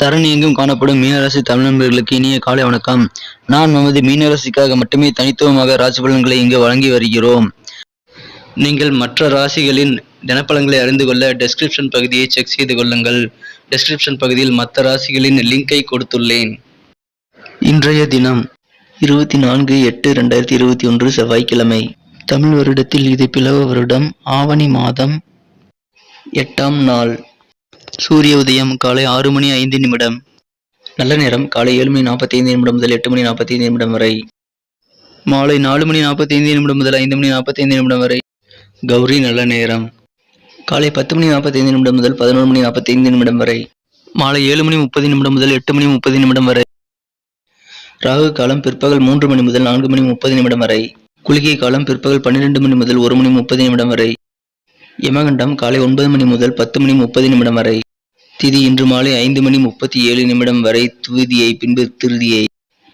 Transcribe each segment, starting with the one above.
தரணி எங்கும் காணப்படும் மீனராசி தமிழர்களுக்கு இனிய காலை வணக்கம். நான் நமது மீனராசிக்காக மட்டுமே தனித்துவமாக ராசி பலன்களை இங்கு வழங்கி வருகிறோம். நீங்கள் மற்ற ராசிகளின் தினப்பலன்களை அறிந்து கொள்ள டெஸ்கிரிப்ஷன் பகுதியை செக் செய்து கொள்ளுங்கள். டெஸ்கிரிப்ஷன் பகுதியில் மற்ற ராசிகளின் லிங்கை கொடுத்துள்ளேன். இன்றைய தினம் இருபத்தி நான்கு எட்டு ரெண்டாயிரத்தி இருபத்தி ஒன்று செவ்வாய்க்கிழமை. தமிழ் வருடத்தில் இது பிளவ வருடம். ஆவணி மாதம் எட்டாம் நாள். சூரிய உதயம் காலை ஆறு மணி ஐந்து நிமிடம். நல்ல நேரம் காலை ஏழு மணி நாற்பத்தி ஐந்து நிமிடம் முதல் எட்டு மணி நாற்பத்தி ஐந்து நிமிடம் வரை. மாலை நாலு மணி நாற்பத்தி ஐந்து நிமிடம் முதல் ஐந்து மணி நாற்பத்தி ஐந்து நிமிடம் வரை. கௌரி நல்ல நேரம். காலை பத்து மணி நாற்பத்தி ஐந்து நிமிடம் முதல் பதினோரு மணி நாற்பத்தி ஐந்து நிமிடம் வரை. மாலை ஏழு மணி முப்பது நிமிடம் முதல் எட்டு மணி முப்பது நிமிடம் வரை. ராகு காலம் பிற்பகல் மூன்று மணி முதல் நான்கு மணி முப்பது நிமிடம் வரை. குளிகை காலம் பிற்பகல் பன்னிரெண்டு மணி முதல் ஒரு மணி முப்பது நிமிடம் வரை. யமகண்டம் காலை ஒன்பது மணி முதல் பத்து மணி முப்பது நிமிடம் வரை. திதி இன்று மாலை ஐந்து மணி முப்பத்தி ஏழு நிமிடம் வரை துவிதியை பின்பு திருதியை.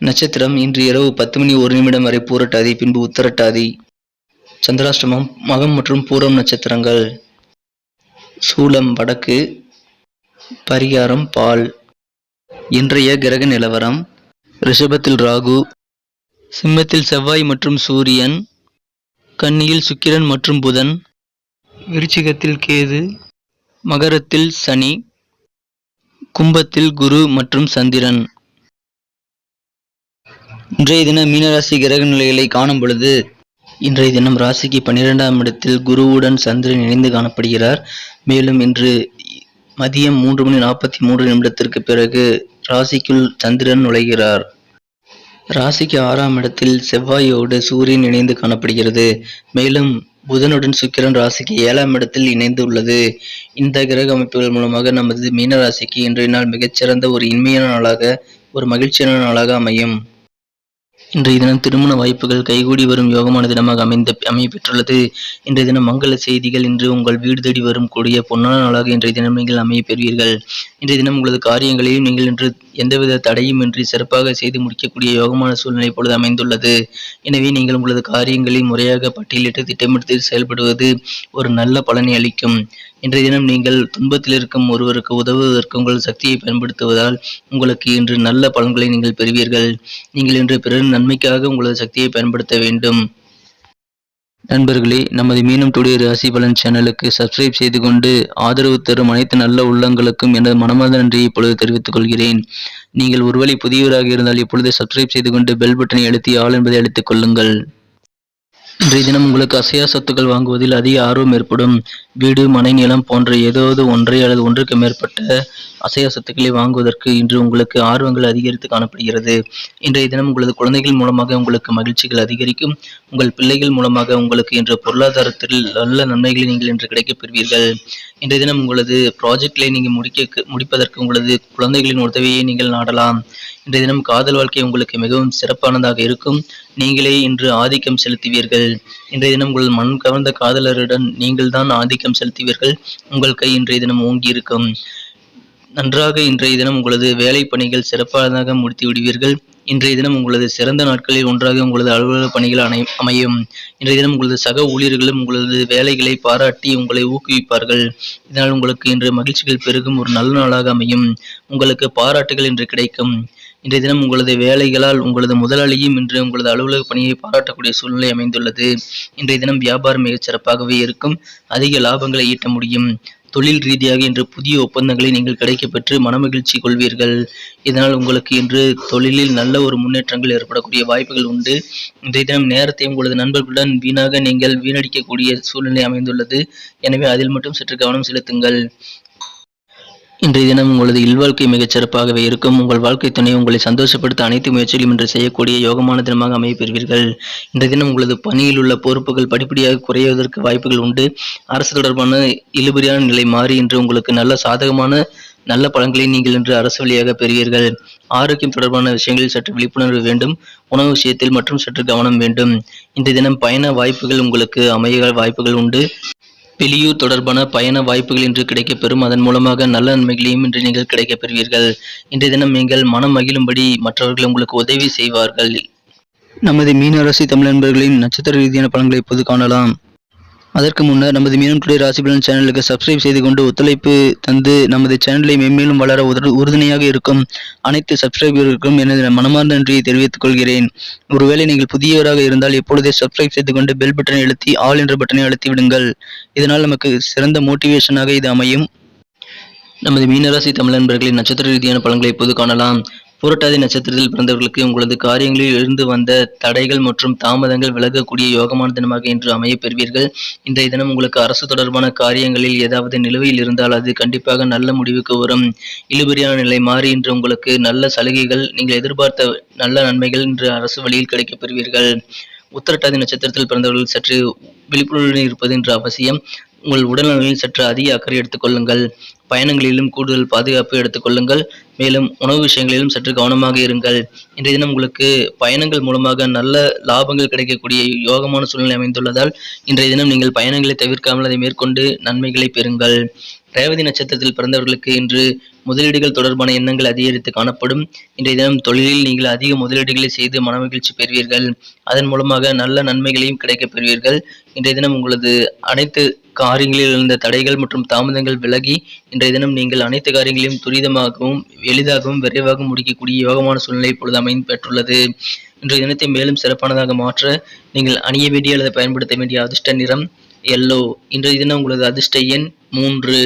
நட்சத்திரம் இன்று இரவு பத்து மணி ஒரு நிமிடம் வரை பூரட்டாதி பின்பு உத்தரட்டாதி. சந்திராஷ்டமம் மகம் மற்றும் பூரம் நட்சத்திரங்கள். சூலம் வடக்கு. பரிகாரம் பால். இன்றைய கிரக நிலவரம் ரிஷபத்தில் ராகு சிம்மத்தில் செவ்வாய் மற்றும் சூரியன் கன்னியில் சுக்கிரன் மற்றும் புதன் விருச்சிகத்தில் கேது மகரத்தில் சனி கும்பத்தில் குரு மற்றும் சந்திரன். இன்றைய தினம் மீனராசி கிரக நிலைகளை காணும் பொழுது இன்றைய தினம் ராசிக்கு பன்னிரெண்டாம் இடத்தில் குருவுடன் சந்திரன் இணைந்து காணப்படுகிறார். மேலும் இன்று மதியம் மூன்று மணி நாற்பத்தி மூன்று நிமிடத்திற்கு பிறகு ராசிக்குள் சந்திரன் நுழைகிறார். ராசிக்கு ஆறாம் இடத்தில் செவ்வாயோடு சூரியன் இணைந்து காணப்படுகிறது. மேலும் புதனுடன் சுக்கிரன் ராசிக்கு ஏழாம் இடத்தில் இணைந்து உள்ளது இந்த கிரக அமைப்புகள் மூலமாக நமது மீன ராசிக்கு இன்றைய நாள் மிகச்சிறந்த ஒரு இனிமையான நாளாக ஒரு மகிழ்ச்சியான நாளாக அமையும். இன்றைய தினம் திருமண வாய்ப்புகள் கைகூடி வரும் யோகமான தினமாக அமைந்த அமைய பெற்றுள்ளது. இன்றைய தினம் மங்கள செய்திகள் இன்று உங்கள் வீடு தேடி வரும் கூடிய பொன்னான நாளாக இன்றைய தினம் நீங்கள் அமைய பெறுவீர்கள். இன்றைய தினம் உங்களது காரியங்களையும் நீங்கள் இன்று எந்தவித தடையும் இன்றி சிறப்பாக செய்து முடிக்கக்கூடிய யோகமான சூழ்நிலை இப்பொழுது அமைந்துள்ளது. எனவே நீங்கள் உங்களது காரியங்களை முறையாக பட்டியலிட்டு திட்டமிட்டு செயல்படுவது ஒரு நல்ல பலனை அளிக்கும். இன்றைய தினம் நீங்கள் துன்பத்தில் இருக்கும் ஒருவருக்கு உதவுவதற்கு உங்கள் சக்தியை பயன்படுத்துவதால் உங்களுக்கு இன்று நல்ல பலன்களை நீங்கள் பெறுவீர்கள். நீங்கள் இன்று பிறரின் நன்மைக்காக உங்களது சக்தியை பயன்படுத்த வேண்டும். நண்பர்களே நமது மீனம் டுடே ராசி பலன் சேனலுக்கு சப்ஸ்கிரைப் செய்து கொண்டு ஆதரவு தரும் அனைத்து நல்ல உள்ளங்களுக்கும் எனது மனமார்ந்த நன்றியை இப்பொழுது தெரிவித்துக் கொள்கிறேன். நீங்கள் ஒருவேளை புதியவராக இருந்தால் இப்பொழுது சப்ஸ்கிரைப் செய்து கொண்டு பெல் பட்டனை அழுத்தி ஆள் என்பதை அழைத்துக் கொள்ளுங்கள். இன்றைய தினம் உங்களுக்கு அசையா சொத்துக்கள் வாங்குவதில் அதிக ஆர்வம் ஏற்படும். வீடு மனை நிலம் போன்ற ஏதாவது ஒன்றை அல்லது ஒன்றுக்கு மேற்பட்ட அசையா சொத்துக்களை வாங்குவதற்கு இன்று உங்களுக்கு ஆர்வங்கள் அதிகரித்து காணப்படுகிறது. இன்றைய தினம் உங்களது குழந்தைகள் மூலமாக உங்களுக்கு மகிழ்ச்சிகள் அதிகரிக்கும். உங்கள் பிள்ளைகள் மூலமாக உங்களுக்கு இன்று பொருளாதாரத்தில் நல்ல நன்மைகளை நீங்கள் இன்று கிடைக்கப் பெறுவீர்கள். இன்றைய தினம் உங்களது ப்ராஜெக்ட்களை நீங்கள் முடிக்க முடிப்பதற்கு உங்களது குழந்தைகளின் உதவியை நீங்கள் நாடலாம். இன்றைய தினம் காதல் வாழ்க்கை உங்களுக்கு மிகவும் சிறப்பானதாக இருக்கும். நீங்களே இன்று ஆதிக்கம் செலுத்துவீர்கள். இன்றைய தினம் உங்கள் மண் கவர்ந்த காதலருடன் நீங்கள் தான் ஆதிக்கம் செலுத்துவீர்கள். உங்கள் கை இன்றைய தினம் ஓங்கி இருக்கும் நன்றாக இன்றைய தினம் உங்களது வேலை பணிகள் சிறப்பானதாக முடித்து விடுவீர்கள். இன்றைய தினம் உங்களது சிறந்த நாட்களில் ஒன்றாக உங்களது அலுவலக பணிகள் அனை அமையும். இன்றைய தினம் உங்களது சக ஊழியர்களும் உங்களது வேலைகளை பாராட்டி உங்களை ஊக்குவிப்பார்கள். இதனால் உங்களுக்கு இன்று மகிழ்ச்சிகள் பெருகும். ஒரு நல்ல நாளாக அமையும். உங்களுக்கு பாராட்டுகள் இன்று கிடைக்கும். இன்றைய தினம் உங்களது வேலைகளால் உங்களது முதலாளியும் இன்று உங்களது அலுவலக பணியை பாராட்டக்கூடிய சூழ்நிலை அமைந்துள்ளது. இன்றைய தினம் வியாபாரம் மிகச் சிறப்பாகவே இருக்கும். அதிக லாபங்களை ஈட்ட முடியும். தொழில் ரீதியாக இன்று புதிய ஒப்பந்தங்களை நீங்கள் கிடைக்கப்பெற்று மனமகிழ்ச்சி கொள்வீர்கள். இதனால் உங்களுக்கு இன்று தொழிலில் நல்ல ஒரு முன்னேற்றங்கள் ஏற்படக்கூடிய வாய்ப்புகள் உண்டு. இன்றைய தினம் நேரத்தை உங்களது நண்பர்களுடன் வீணாக நீங்கள் வீணடிக்கக்கூடிய சூழ்நிலை அமைந்துள்ளது. எனவே அதில் மட்டும் சற்று கவனம் செலுத்துங்கள். இன்றைய தினம் உங்களது இல்வாழ்க்கை மிகச் சிறப்பாகவே இருக்கும். உங்கள் வாழ்க்கை துணை உங்களை சந்தோஷப்படுத்த அனைத்து முயற்சிகளும் இன்று செய்யக்கூடிய யோகமான தினமாக அமையப்பெறுவீர்கள் இன்றைய தினம் உங்களது பணியில் உள்ள பொறுப்புகள் படிப்படியாக குறைவதற்கு வாய்ப்புகள் உண்டு. அரசு தொடர்பான இழுபறியான நிலை மாறி இன்று உங்களுக்கு நல்ல சாதகமான நல்ல பலன்களை நீங்கள் இன்று அரசு வழியாக பெறுவீர்கள். ஆரோக்கியம் தொடர்பான விஷயங்களில் சற்று விழிப்புணர்வு வேண்டும். உணவு விஷயத்தில் மற்றும் சற்று கவனம் வேண்டும். இன்றைய தினம் பயண வாய்ப்புகள் உங்களுக்கு அமைய வாய்ப்புகள் உண்டு. வெளியூர் தொடர்பான பயண வாய்ப்புகள் இன்று கிடைக்கப்பெறும். அதன் மூலமாக நல்ல நன்மைகளையும் இன்று நீங்கள் கிடைக்கப்பெறுவீர்கள். இன்றைய தினம் நீங்கள் மனம் மகிழும்படி மற்றவர்கள் உங்களுக்கு உதவி செய்வார்கள். நமது மீனராசி தமிழ் நண்பர்களின் நட்சத்திர ரீதியான பலன்களை இப்போது காணலாம். அதற்கு முன்னர் நமது மீனம் டுடே ராசி பலன் சேனலுக்கு சப்ஸ்கிரைப் செய்து கொண்டு ஒத்துழைப்பு தந்து நமது சேனலை மென்மேலும் வளர உறுதுணையாக இருக்கும் அனைத்து சப்ஸ்கிரைபர்களுக்கும் எனது மனமார்ந்த நன்றியை தெரிவித்துக் கொள்கிறேன். ஒருவேளை நீங்கள் புதியவராக இருந்தால் எப்பொழுதே சப்ஸ்கிரைப் செய்து கொண்டு பெல் பட்டனை அழுத்தி ஆல் என்ற பட்டனை அழுத்தி விடுங்கள். இதனால் நமக்கு சிறந்த மோட்டிவேஷனாக இது அமையும். நமது மீனராசி தமிழ் நண்பர்களின் நட்சத்திர ரீதியான பலன்களை இப்போது காணலாம். புரட்டாதி நட்சத்திரத்தில் பிறந்தவர்களுக்கு உங்களது காரியங்களில் இருந்து வந்த தடைகள் மற்றும் தாமதங்கள் விலகக்கூடிய யோகமான தினமாக இன்று அமைய பெறுவீர்கள். இன்றைய தினம் உங்களுக்கு அரசு தொடர்பான காரியங்களில் ஏதாவது நிலுவையில் இருந்தால் அது கண்டிப்பாக நல்ல முடிவுக்கு வரும். இழுபறியான நிலை மாறி இன்று உங்களுக்கு நல்ல சலுகைகள் நீங்கள் எதிர்பார்த்த நல்ல நன்மைகள் இன்று அரசு வழியில் கிடைக்கப் பெறுவீர்கள். உத்தரட்டாதி நட்சத்திரத்தில் பிறந்தவர்கள் சற்று விழிப்புணர்வுடன் இருப்பது என்று அவசியம். உங்கள் உடல்நலனில் சற்று அதிக அக்கறை எடுத்துக்கொள்ளுங்கள் பயணங்களிலும் கூடுதல் பாதுகாப்பு எடுத்துக்கொள்ளுங்கள் மேலும் உணவு விஷயங்களிலும் சற்று கவனமாக இருங்கள். இன்றைய தினம் உங்களுக்கு பயணங்கள் மூலமாக நல்ல லாபங்கள் கிடைக்கக்கூடிய யோகமான சூழ்நிலை அமைந்துள்ளதால் இன்றைய தினம் நீங்கள் பயணங்களை தவிர்க்காமல் அதை மேற்கொண்டு நன்மைகளை பெறுங்கள். ரேவதி நட்சத்திரத்தில் பிறந்தவர்களுக்கு இன்று முதலீடுகள் தொடர்பான எண்ணங்கள் அதிகரித்து காணப்படும். இன்றைய தினம் தொழிலில் நீங்கள் அதிக முதலீடுகளை செய்து மனமகிழ்ச்சி பெறுவீர்கள். அதன் மூலமாக நல்ல நன்மைகளையும் கிடைக்கப் பெறுவீர்கள். இன்றைய தினம் உங்களது அனைத்து காரியங்களில் இருந்த தடைகள் மற்றும் தாமதங்கள் விலகி இன்றைய தினம் நீங்கள் அனைத்து காரியங்களையும் துரிதமாகவும் எளிதாகவும் விரைவாகவும் முடிக்கக்கூடிய யோகமான சூழ்நிலை இப்பொழுது அமைந்து பெற்றுள்ளது. இன்றைய தினத்தை மேலும் சிறப்பானதாக மாற்ற நீங்கள் அணிய வேண்டிய அல்லது பயன்படுத்த வேண்டிய அதிர்ஷ்ட நிறம் எல்லோ இன்றைய தினம் உங்களது அதிர்ஷ்ட எண் மூன்று.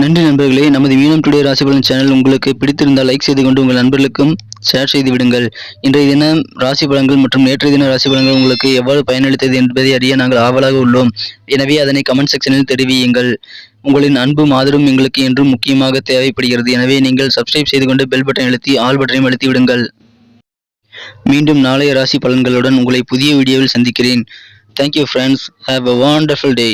நன்றி நண்பர்களே நமது மீனம் டுடே ராசிபலன் சேனல் உங்களுக்கு பிடித்திருந்தால் லைக் செய்து கொண்டு உங்கள் நண்பர்களுக்கும் ஷேர் செய்து விடுங்கள். இன்றைய தினம் ராசி பலன்கள் மற்றும் நேற்றைய தின ராசி பலன்கள் உங்களுக்கு எவ்வாறு பயனளித்தது என்பதை அறிய நாங்கள் ஆவலாக உள்ளோம். எனவே அதனை கமெண்ட் செக்ஷனில் தெரிவியுங்கள். உங்களின் அன்பும் ஆதரவும் எங்களுக்கு என்றும் முக்கியமாக தேவைப்படுகிறது. எனவே நீங்கள் சப்ஸ்கிரைப் செய்து கொண்டு பெல் பட்டன் அழுத்தி ஆல் பட்டனையும் அழுத்தி விடுங்கள். மீண்டும் நாளைய ராசி பலன்களுடன் உங்களை புதிய வீடியோவில் சந்திக்கிறேன். Thank you friends have a wonderful day